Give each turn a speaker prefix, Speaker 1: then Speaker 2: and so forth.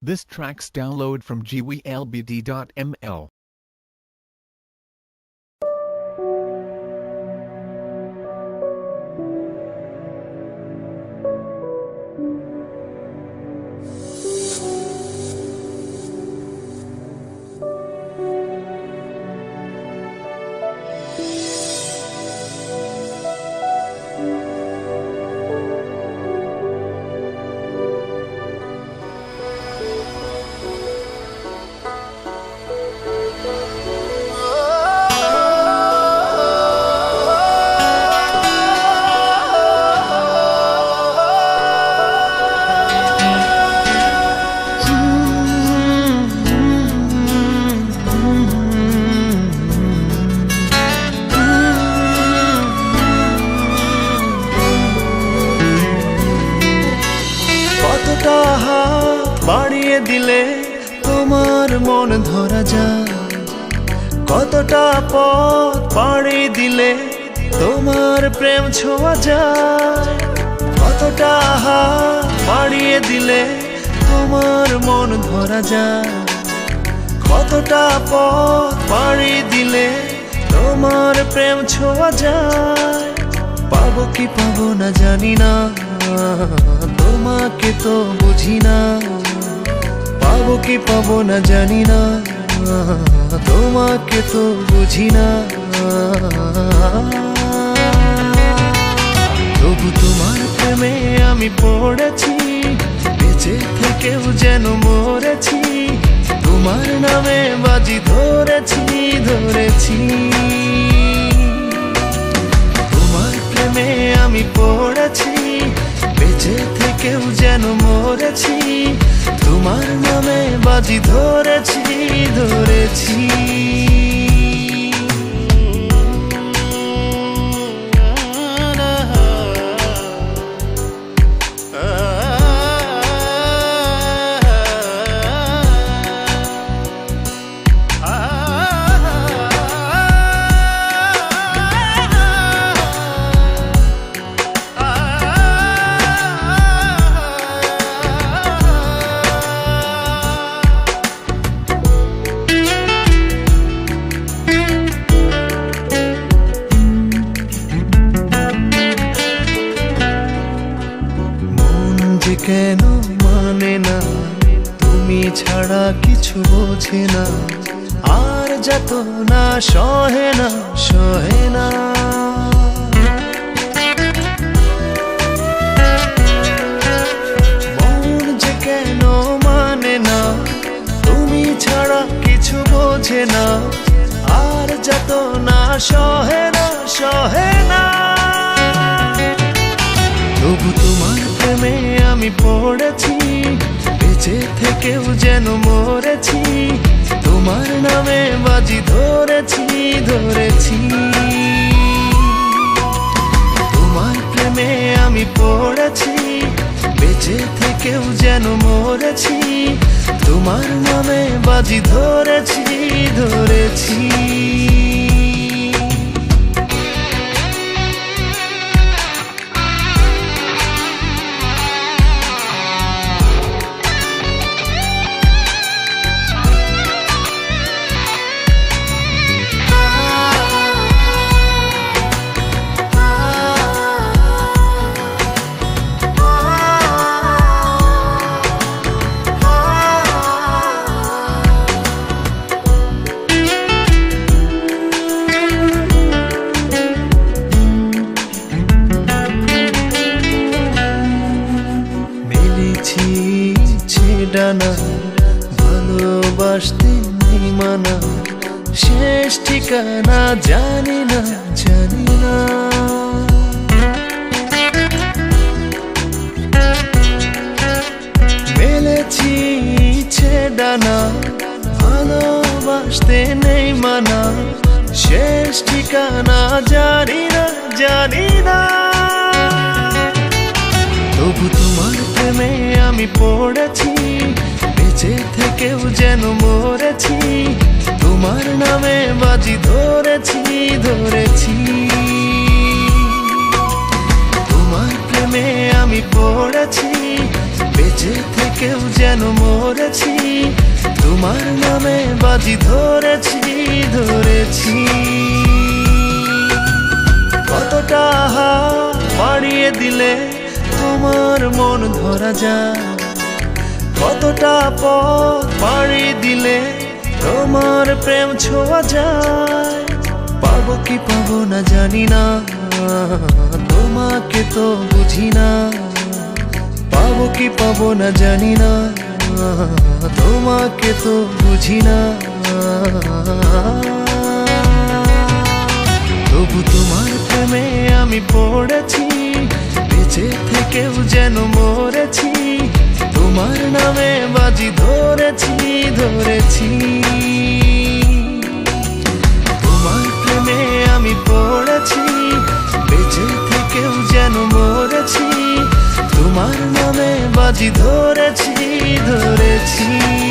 Speaker 1: This track's download from gwlbd.ml.
Speaker 2: দিলে তোমার মন ধরা যায়। কতটা পথ পাড়ি দিলে তোমার প্রেম ছোঁয়া যায়। কতটা হাত বাড়িয়ে দিলে তোমার মন ধরা যায়। কতটা পথ পাড়ি দিলে তোমার প্রেম ছোঁয়া যায়। পাবো কি পাবো না জানি না, তোমাকে তো বুঝি না। পাবো কি পাবো না জানি না। তোমাকে তো বুঝি না। তবু তোমার প্রেমে আমি পড়েছি, বেঁচে থেকেও যেন মরেছি। তোমার নামে বাজি ধরেছি ধরেছি। তোমার প্রেমে আমি পড়েছি থেকেও যেন মরেছি তোমার নামে বাজি ধরেছি ধরেছি। মন কেন মানে না? তুমি ছাড়া কিছু বোঝে না। আর যত না, সহে না সহে না। মন যে কেন মানে না? তুমি ছাড়া কিছু বোঝে না। আর যত না, সহে না সহে না। পড়েছি, বেঁচে থেকেও যেন মরেছি, তোমার নামে বাজি ধরেছি ধরেছি। তোমার প্রেমে আমি পড়েছি, বেঁচে থেকেও যেন মরেছি, তোমার নামে বাজি ধরেছি ধরেছি। ছেডানা ভালোবাসতে নেই মানা। শেষ ঠিকানা জানি না জানি না। মেলেছি ছেডানা ভালোবাসতে নেই মানা। শেষ ঠিকানা জানি না জানি না। তবু তোমার প্রেমে আমি পড়েছি, বেঁচে থেকেও যেন মরেছি, তোমার নামে বাজি ধরেছি ধরেছি। তোমার প্রেমে আমি পড়েছি, বেঁচে থেকেও যেন মরেছি, তোমার নামে বাজি ধরেছি ধরেছি। কতটা হাত বাড়িয়ে দিলে তোমার মন ধরা যায়। কতটা পথ পাড়ি দিলে তোমার প্রেম ছোঁয়া যায়। পাবো কি পাবো না জানি না, তোমাকে তো বুঝি না। পাবো কি পাবো না জানি না, তোমাকে তো বুঝি না। তবু তোমার প্রেমে আমি পড়েছি বেঁচে থেকেও যেন মরেছি। তোমার নামে বাজি ধরেছি ধরেছি। তোমার প্রেমে আমি পড়েছি, বেঁচে থেকেও যেন মরেছি। তোমার নামে বাজি ধরেছি ধরেছি।